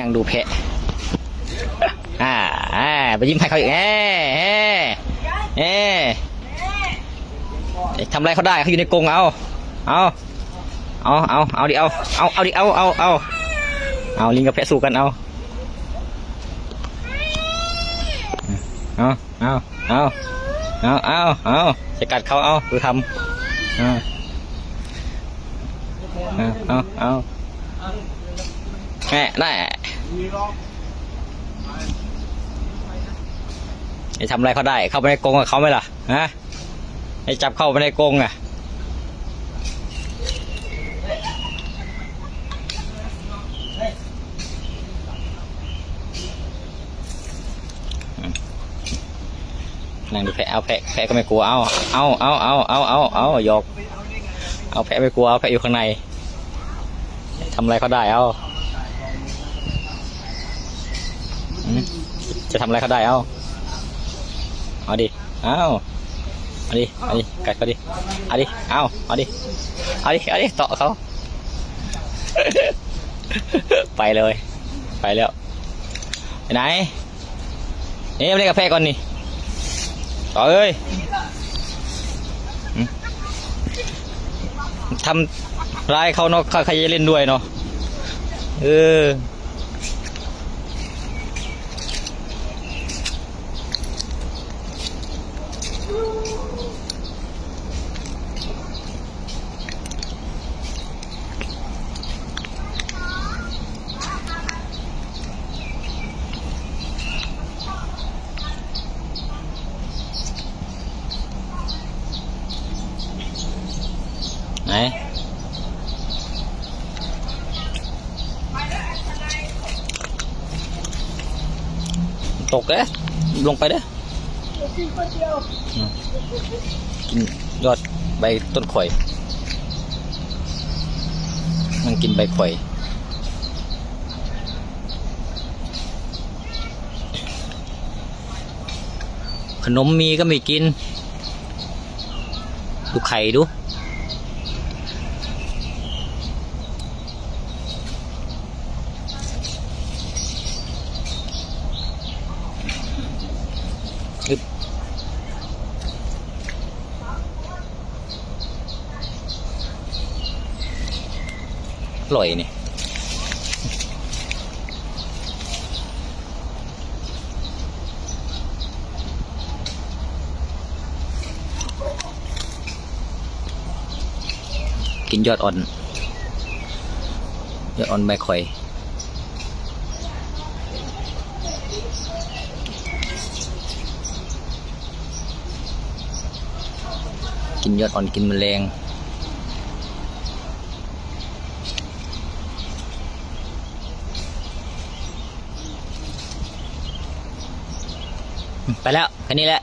นั่งดูแพะ อ่าอ่าไปยิ้มให้เขาอีกเอ้เอ้เอ้เอ๊ทำอะไรเขาได้เขาอยู่ในกรงเอา เอาเอาเอาเอาดิเอาเอาเอาดิเอาเอาเอาเอาลิงกับแพะสู้กันเอาเอาเอาเอาเอาเอาเอาจะกัดเขาเอาดูทำเอาเอาเอาเอาแม่ได้ ไอ้ทำอะไรเขาได้ เข้าไปในกรงกับเขาไหมล่ะฮะไอ้จับเข้าไปในกรงอะนั่งดูแพะเอาแพะแพะก็ไม่กลัวเอาเอาเอาเอาเอาเอาเอาหยอก เอาแพะไม่กลัวเอาแพะอยู่ข้างในทำอะไรเขาได้เอาอืม จะทำอะไรเขาได้เอาเอาดิเอาเอาดิเอาดิกัดเขาดิเอาดิเอาเอาดิเอาดิเอาดิเตาะเขา ไปเลย ไปแล้วไปไหนนี่มาเล่นกับแพะก่อนนี่ต่อเอ้ยทำร้ายเขาเนาะใครจะเล่นด้วยเนาะเออ นตกเด้ลงไปเด้อกินยอดใบต้นข่อยนั่งกินใบข่อยขนมมีก็ไม่กิน ดูไข่ดู อึ๊บอร่อยนี่กินยอดอ่อน ยอดอ่อนใบข่อย กินยอดอ่อนกินแมลงไปแล้วแค่นี้แหละ